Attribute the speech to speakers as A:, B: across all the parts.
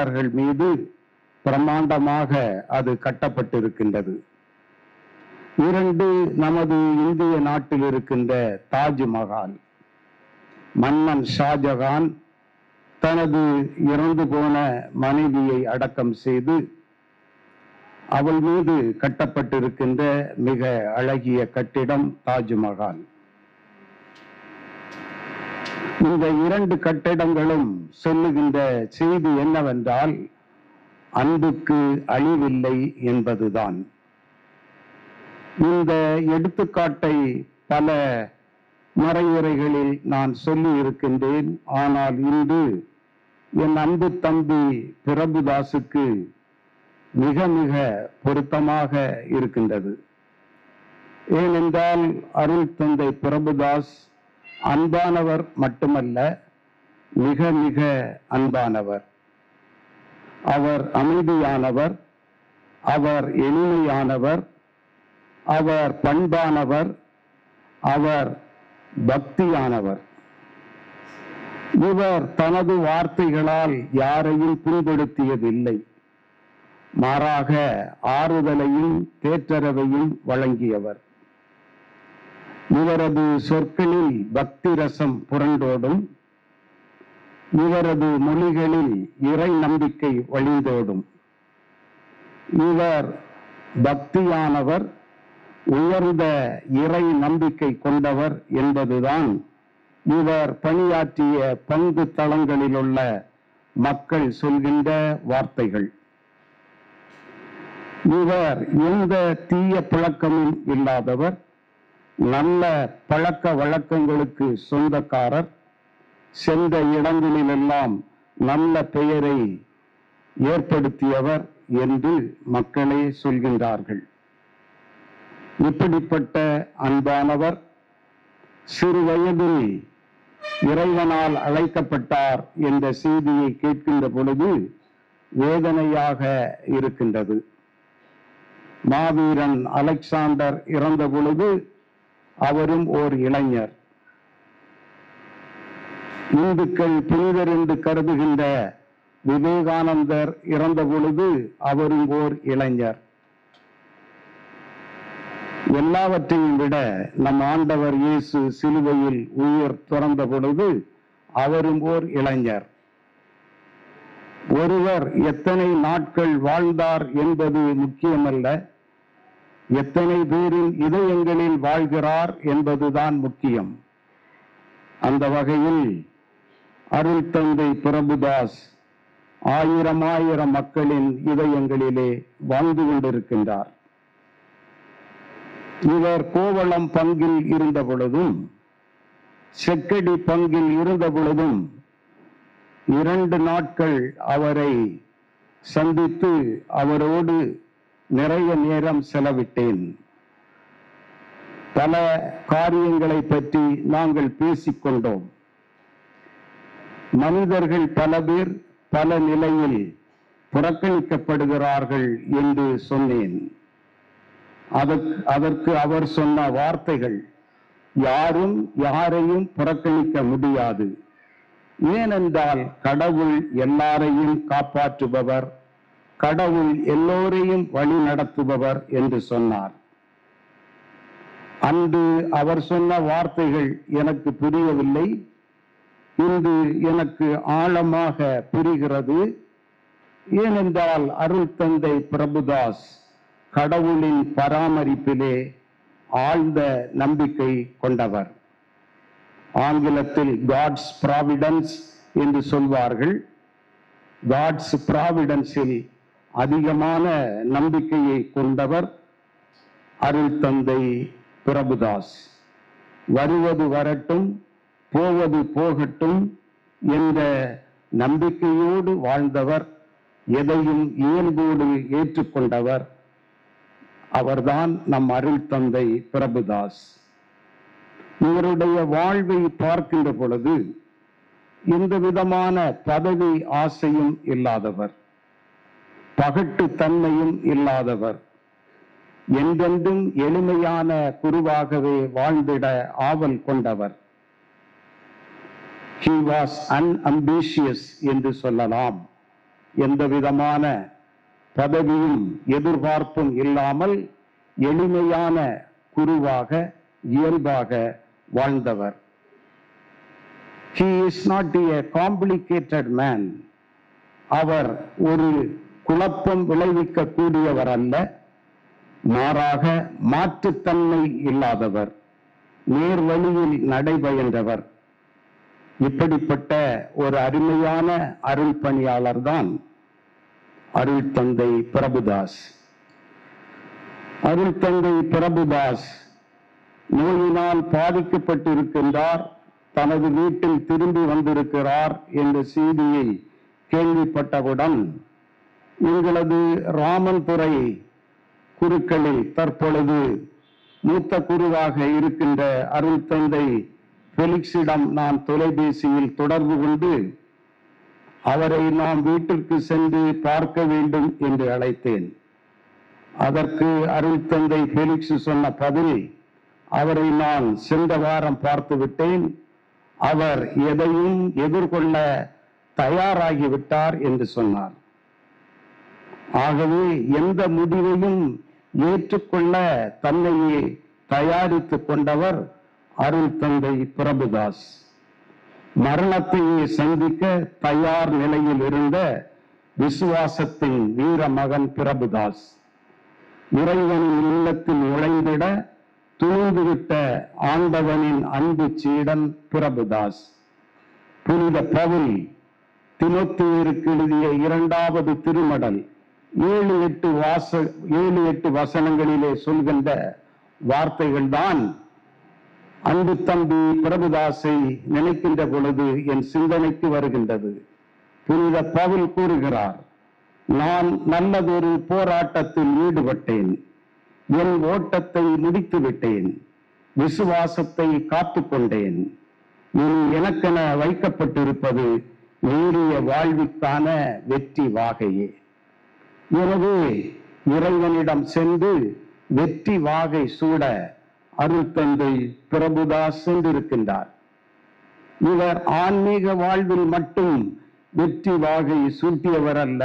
A: மன்னர்கள் மீது பிரமாண்டமாக அது கட்டப்பட்டிருக்கின்றது. இரண்டு நமது இந்திய நாட்டில் இருக்கின்ற தாஜ்மஹால் மன்னன் ஷாஜகான் தனது இறந்து போன மனைவியை அடக்கம் செய்து அவள் மீது கட்டப்பட்டிருக்கின்ற மிக அழகிய கட்டிடம் தாஜ்மஹால். இந்த இரண்டு கட்டிடங்களும் சொல்லுகின்ற செய்தி என்னவென்றால் அன்புக்கு அழிவில்லை என்பதுதான். இந்த எடுத்துக்காட்டை பல மறையுறைகளில் நான் சொல்லி இருக்கின்றேன். ஆனால் இன்று என் அன்பு தம்பி பிரபுதாசுக்கு மிக மிக பொருத்தமாக இருக்கின்றது. ஏனென்றால் அருள் தந்தை பிரபுதாஸ் அன்பானவர் மட்டுமல்ல மிக மிக அன்பானவர். அவர் அமைதியானவர் அவர் எளிமையானவர் அவர் பண்பானவர் அவர் பக்தியானவர். இவர் தனது வார்த்தைகளால் யாரையும் புண்படுத்தியதில்லை. மாறாக ஆறுதலையும் தேற்றரவையும் வழங்கியவர். இவரது சொற்களில் பக்தி ரசம் புரண்டோடும் இவரது மொழிகளில் இறை நம்பிக்கை வழிந்தோடும். இவர் பக்தியானவர் உயர்ந்த இறை நம்பிக்கை கொண்டவர் என்பதுதான் இவர் பணியாற்றிய பங்கு தளங்களிலுள்ள மக்கள் சொல்கின்ற வார்த்தைகள். இவர் எந்த தீய பழக்கமும் இல்லாதவர் நல்ல பழக்க வழக்கங்களுக்கு சொந்தக்காரர் சென்ற இடங்களிலெல்லாம் நல்ல பெயரை ஏற்படுத்தியவர் என்று மக்களே சொல்கின்றார்கள். இப்படிப்பட்ட அன்பானவர் சிறு வயதில் இறைவனால் அழைக்கப்பட்டார் என்ற செய்தியை கேட்கின்ற பொழுது வேதனையாக இருக்கின்றது. மாவீரன் அலெக்சாண்டர் இறந்த பொழுது அவரும் ஓர் இளைஞர். இந்துக்கள் புனிதர் என்று கருதுகின்ற விவேகானந்தர் இறந்த பொழுது அவரும் ஓர் இளைஞர். எல்லாவற்றையும் விட நம் ஆண்டவர் இயேசு சிலுவையில் உயிர் துறந்த பொழுது அவரும் ஓர் இளைஞர். ஒருவர் எத்தனை நாட்கள் வாழ்ந்தார் என்பது முக்கியமல்ல. எத்தனை பேரின் இதயங்களில் வாழ்கிறார் என்பதுதான் முக்கியம். அந்த வகையில் அருள் தந்தை பிரபுதாஸ் ஆயிரம் ஆயிரம் மக்களின் இதயங்களிலே வாழ்ந்து கொண்டிருக்கின்றார். இவர் கோவளம் பங்கில் இருந்த பொழுதும் செக்கடி பங்கில் இருந்த பொழுதும் இரண்டு நாட்கள் அவரை சந்தித்து அவரோடு நிறைய நேரம் செலவிட்டேன். பல காரியங்களை பற்றி நாங்கள் பேசிக்கொண்டோம். மனிதர்கள் பல பேர் பல நிலையில் புறக்கணிக்கப்படுகிறார்கள் என்று சொன்னேன். அதற்கு அதற்கு அவர் சொன்ன வார்த்தைகள் யாரும் யாரையும் புறக்கணிக்க முடியாது. ஏனென்றால் கடவுள் எல்லாரையும் காப்பாற்றுபவர் கடவுள் எல்லோரையும் வழி நடத்துபவர் என்று சொன்னார். அன்று அவர் சொன்ன வார்த்தைகள் எனக்கு புரியவில்லை. இன்று எனக்கு ஆழமாக புரிகிறது. ஏனென்றால் அருள் தந்தை பிரபுதாஸ் கடவுளின் பராமரிப்பிலே ஆழ்ந்த நம்பிக்கை கொண்டவர். ஆங்கிலத்தில் காட்ஸ் ப்ராவிடன்ஸ் என்று சொல்வார்கள். காட்ஸ் ப்ராவிடன்ஸில் அதிகமான நம்பிக்கையை கொண்டவர் அருள் தந்தை பிரபுதாஸ். வருவது வரட்டும் போவது போகட்டும் என்ற நம்பிக்கையோடு வாழ்ந்தவர் எதையும் இயல்போடு ஏற்றுக்கொண்டவர் அவர்தான் நம் அருள் தந்தை பிரபுதாஸ். இவருடைய வாழ்வை பார்க்கின்ற பொழுது எந்த விதமான பதவி ஆசையும் இல்லாதவர். பகட்டு தன்மையும் இல்லாதவர். என்றென்றும் எளிமையான குருவாகவே வாழ்ந்திட ஆவல் கொண்டவர். ஹி வாஸ் அன்அம்பிஷியஸ் என்று சொல்லலாம். எந்த விதமான பதவியும் எதிர்பார்ப்பும் இல்லாமல் எளிமையான குருவாக இயல்பாக வாழ்ந்தவர். He is not a complicated man அவர் ஒரு குழப்பம் விளைவிக்க கூடியவர் அல்ல மாறாக மாற்றுத்தன்மை இல்லாதவர் நேர் வழியில் நடைபயின்றவர். இப்படிப்பட்ட ஒரு அருமையான அருள் பணியாளர் தான் அருள் தந்தை பிரபுதாஸ். அருள் தந்தை பிரபுதாஸ் நோயினால் பாதிக்கப்பட்டிருக்கின்றார் தனது வீட்டில் திரும்பி வந்திருக்கிறார் என்ற செய்தியை கேள்விப்பட்டவுடன் எங்களது ராமன்புரை குருக்களில் தற்பொழுது மூத்த குருவாக இருக்கின்ற அருள் தந்தை பெலிக்ஸிடம் நான் தொலைபேசியில் தொடர்பு கொண்டு அவரை நாம் வீட்டிற்கு சென்று பார்க்க வேண்டும் என்று அழைத்தேன். அதற்கு அருள் தந்தை பெலிக்ஸ் சொன்ன பதில் அவரை நான் சென்ற வாரம் பார்த்து விட்டேன். அவர் எதையும் எதிர்கொள்ள தயாராகிவிட்டார் என்று சொன்னார். ஆகவே எந்த முடிவையும் ஏற்றுக்கொள்ள தன்னையே தயாரித்து கொண்டவர் அருள் தந்தை பிரபுதாஸ். மரணத்தையே சந்திக்க தயார் நிலையில் இருந்த விசுவாசத்தின் வீர மகன் பிரபுதாஸ். இறைவனின் இல்லத்தில் நுழைந்திட துணிந்துவிட்ட ஆண்டவனின் அன்பு சீடன் பிரபுதாஸ். புனித பவுல் திமுத்தியருக்கு எழுதிய இரண்டாவது திருமடல் ஏழு எட்டு வாச ஏழு எட்டு வசனங்களிலே சொல்கின்ற வார்த்தைகள் தான் அன்பு தம்பி பிரபுதாசை நினைக்கின்ற பொழுது என் சிந்தனைக்கு வருகின்றது. புனித பவுல் கூறுகிறார் நான் நல்லதொரு போராட்டத்தில் ஈடுபட்டேன். என் ஓட்டத்தை முடித்து விட்டேன் விசுவாசத்தை காத்துக்கொண்டேன். இனி எனக்கென வைக்கப்பட்டிருப்பது நீடிய வாழ்விற்கான வெற்றி வாகையே. எனவே இறைவனிடம் சென்று வெற்றி வாகை சூட அருள் தந்தை பிரபுதாஸ் சென்றிருக்கின்றார். இவர் ஆன்மீக வாழ்வில் மட்டும் வெற்றி வாகை சூட்டியவர் அல்ல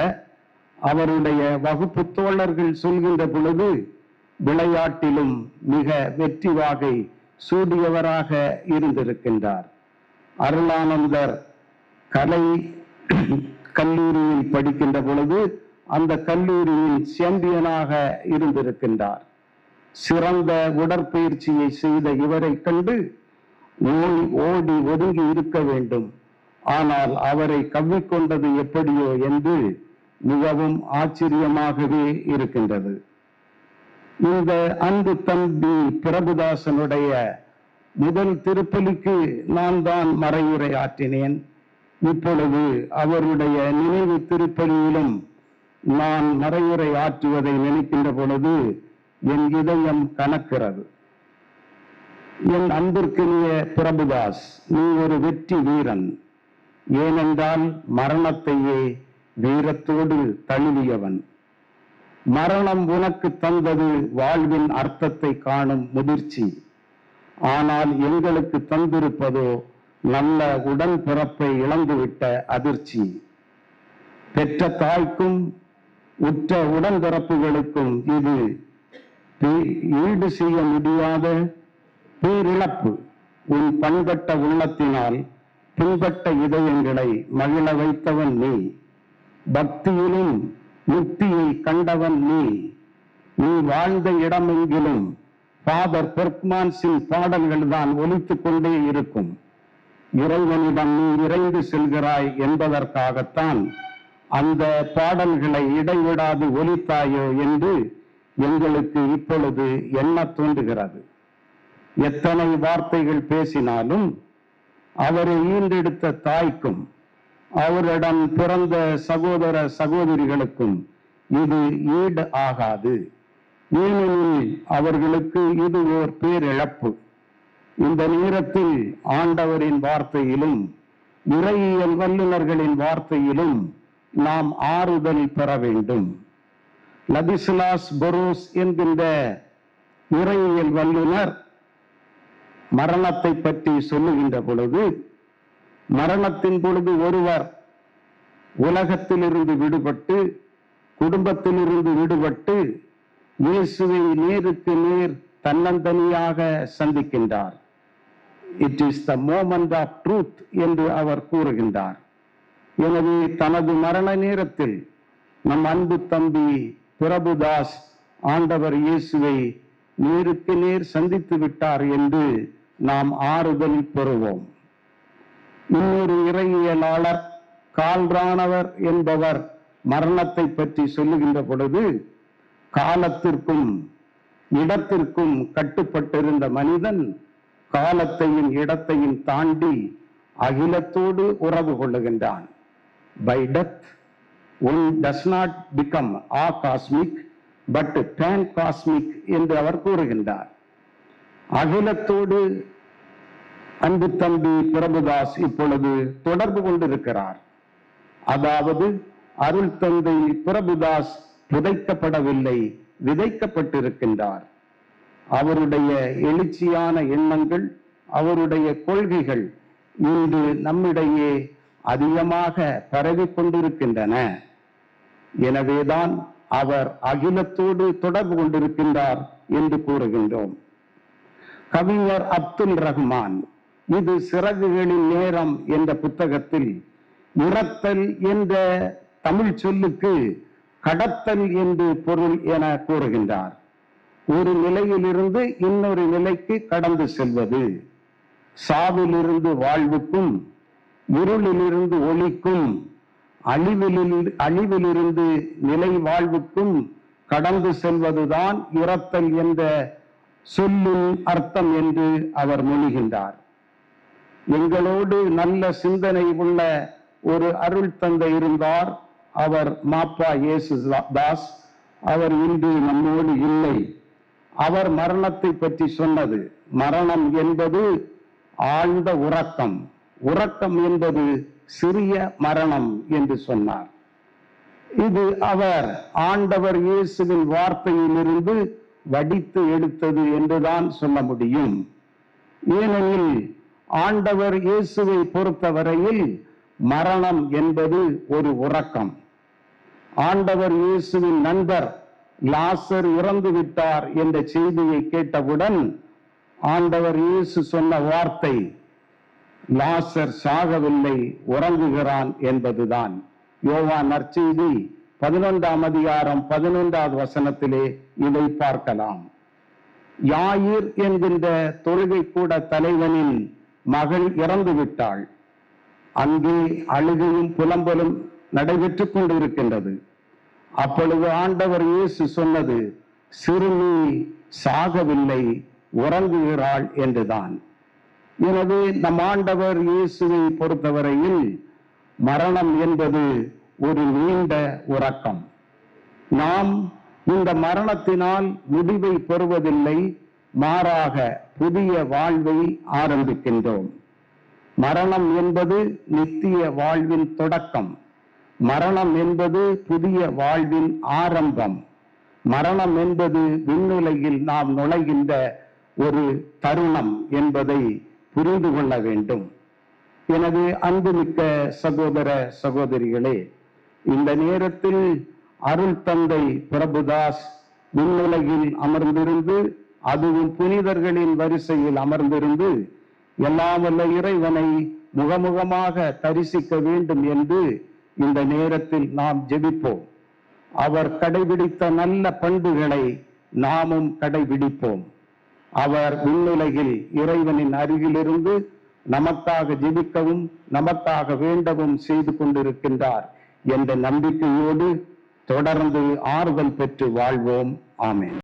A: அவருடைய வகுப்பு தோழர்கள் சொல்கின்ற பொழுது விளையாட்டிலும் மிக வெற்றி வாகை சூடியவராக இருந்திருக்கின்றார். அருளானந்தர் கலை கல்லூரியில் படிக்கின்ற பொழுது அந்த கல்லூரியில் சாம்பியனாக இருந்திருக்கின்றார். சிறந்த உடற்பயிற்சியை செய்த இவரை கண்டு நோய் ஓடி ஒதுங்கி இருக்க வேண்டும். ஆனால் அவரை கவ்விக்கொண்டது எப்படியோ என்று மிகவும் ஆச்சரியமாகவே இருக்கின்றது. இந்த அன்பு தம்பி பிரபுதாசனுடைய முதல் திருப்பலிக்கு நான் தான் மறையுரை ஆற்றினேன் இப்பொழுது அவருடைய நினைவு திருப்பலியிலும் நான் மறையுரை ஆற்றுவதை நினைக்கின்ற பொழுது என் இதயம் கணக்கிறது என் அன்பிற்கினிய பிரபுதாஸ் நீ ஒரு வெற்றி வீரன். ஏனென்றால் மரணத்தையே வீரத்தோடு தழுவியவன். மரணம் உனக்கு தந்தது வாழ்வின் அர்த்தத்தை காணும் முதிர்ச்சி. ஆனால் எங்களுக்கு தந்திருப்பதோ நல்ல உடன்பிறப்பை இழந்துவிட்ட அதிர்ச்சி. பெற்ற தாய்க்கும் உற்ற உடன்பிறப்புகளுக்கும் இது ஈடு செய்ய முடியாத பேரிழப்பு. உன் பண்பட்ட உள்ளத்தினால் பின்பட்ட இதயங்களை மகிழ வைத்தவன் நீ. பக்தியிலும் முக்தியை கண்டவன் நீ. நீ வாழ்ந்த இடமெங்கிலும் ஃபாதர் பெர்க்மான்ஸின் பாடல்கள் தான் ஒலித்துக் கொண்டே இருக்கும். இறைவனிடம் நீ இறைந்து செல்கிறாய் என்பதற்காகத்தான் அந்த பாடல்களை இடைவிடாது ஒலித்தாயோ என்று எங்களுக்கு இப்பொழுது எண்ண தோன்றுகிறது. எத்தனை வார்த்தைகள் பேசினாலும் அவரை ஈண்டெடுத்த தாய்க்கும் அவரிடம் பிறந்த சகோதர சகோதரிகளுக்கும் இது ஈடு ஆகாது. ஏனெனில் அவர்களுக்கு இது ஓர் பேரிழப்பு. இந்த நேரத்தில் ஆண்டவரின் வார்த்தையிலும் இறையியல் வல்லுநர்களின் வார்த்தையிலும் நாம் ஆறுதல் பெற வேண்டும். லதிசிலாஸ் பொரோஸ் என்கின்ற இறையியல் வல்லுனர் மரணத்தை பற்றி சொல்லுகின்ற பொழுது மரணத்தின் பொழுது ஒருவர் உலகத்திலிருந்து விடுபட்டு குடும்பத்திலிருந்து விடுபட்டு இயேசுவை நேருக்கு நேர் தன்னந்தனியாக சந்திக்கின்றார். It is the moment of truth என்று அவர் கூறுகின்றார். எனவே தனது மரண நேரத்தில் நம் அன்பு தம்பி பிரபுதாஸ் ஆண்டவர் இயேசுவை நேருக்கு நேர் சந்தித்து விட்டார் என்று நாம் ஆறுதல் பெறுவோம். இன்னொரு இறையியலாளர் கால்ரானவர் என்பவர் மரணத்தை பற்றி சொல்லுகின்ற பொழுது காலத்திற்கும் இடத்திற்கும் கட்டுப்பட்டிருந்த மனிதன் காலத்தையும் இடத்தையும் தாண்டி அகிலத்தோடு உறவு கொள்ளுகின்றான். By death one does not become a cosmic but pan cosmic என்று அவர் கூறுகின்றார். அகிலத்தோடு அன்பு தம்பி பிரபுதாஸ் இப்பொழுது தொடர்பு கொண்டிருக்கிறார். அதாவது அருள் தந்தை பிரபுதாஸ் புதைக்கப்படவில்லை விதைக்கப்பட்டிருக்கின்றார். அவருடைய எழுச்சியான எண்ணங்கள் அவருடைய கொள்கைகள் இன்று நம்மிடையே அதிகமாக பரவி கொண்டிருக்கின்றன. எனவேதான் அவர் அகிலத்தோடு தொடர்பு கொண்டிருக்கின்றார் என்று கூறுகின்றோம். கவிஞர் அப்துல் ரஹ்மான் இது சிறகுகளின் நேரம் என்ற புத்தகத்தில் இறத்தல் என்ற தமிழ் சொல்லுக்கு கடத்தல் என்று பொருள் என கூறுகின்றார். ஒரு நிலையிலிருந்து இன்னொரு நிலைக்கு கடந்து செல்வது சாவிலிருந்து வாழ்வுக்கும் இருளிலிருந்து ஒளிக்கும் அழிவிலிருந்து அழிவிலிருந்து நிலை வாழ்வுக்கும் கடந்து செல்வதுதான் இறத்தல் என்ற சொல்லின் அர்த்தம் என்று அவர் மொழிகின்றார். எங்களோடு நல்ல சிந்தனை உள்ள ஒரு அருள் தந்தை இருந்தார். அவர் மாப்பா இயேசு தாஸ். அவர் இன்று நம்மோடு இல்லை. அவர் மரணத்தை பற்றி சொன்னது மரணம் என்பது ஆழ்ந்த உறக்கம். உறக்கம் என்பது சிறிய மரணம் என்று சொன்னார். இது அவர் ஆண்டவர் இயேசுவின் வார்த்தையிலிருந்து வடித்து எடுத்தது என்றுதான் சொல்ல முடியும். ஏனெனில் ஆண்டவர் இயேசுவை பொறுத்தவரையில் மரணம் என்பது ஒரு உறக்கம். ஆண்டவர் இயேசுவின் நண்பர் லாசர் இறந்து விட்டார் என்ற செய்தியை கேட்டவுடன் ஆண்டவர் இயேசு சொன்ன வார்த்தை லாசர் சாகவில்லை உறங்குகிறான் என்பதுதான். யோவா நற்செய்தி பதினொன்றாம் அதிகாரம் பதினொன்றாவது வசனத்திலே இதை பார்க்கலாம். யாயிர் என்கின்ற தொழுகை கூட தலைவனின் மகள் இறந்து விட்டாள் அங்கே அழுகையும் புலம்பலும் நடைபெற்றுக் கொண்டிருக்கின்றது. அப்பொழுது ஆண்டவர் இயேசு சொன்னது சிறுமி சாகவில்லை உறங்குகிறாள் என்றுதான். எனவே நம் ஆண்டவர் இயேசுவை பொறுத்தவரையில் மரணம் என்பது ஒரு நீண்ட உறக்கம். நாம் இந்த மரணத்தினால் முடிவை பெறுவதில்லை மாறாக புதிய வாழ்வை ஆரம்பிக்கின்றோம். மரணம் என்பது நித்திய வாழ்வின் தொடக்கம். மரணம் என்பது புதிய வாழ்வின் ஆரம்பம். மரணம் என்பது விண்ணுலகில் நாம் நுழைகின்ற ஒரு தருணம் என்பதை புரிந்து கொள்ள வேண்டும். எனது அன்புமிக்க சகோதர சகோதரிகளே இந்த நேரத்தில் அருள் தந்தை பிரபுதாஸ் விண்ணுலகில் அமர்ந்திருந்து அதுவும் புனிதர்களின் வரிசையில் அமர்ந்திருந்து எல்லாமல்ல இறைவனை முகமுகமாக தரிசிக்க வேண்டும் என்று இந்த நேரத்தில் நாம் ஜெபிப்போம். அவர் கடைபிடித்த நல்ல பண்புகளை நாமும் கடைபிடிப்போம். அவர் விண்ணுலகில் இறைவனின் அருகிலிருந்து நமக்காக ஜெபிக்கவும் நமக்காக வேண்டவும் செய்து கொண்டிருக்கின்றார் என்ற நம்பிக்கையோடு தொடர்ந்து ஆறுதல் பெற்று வாழ்வோம். ஆமேன்.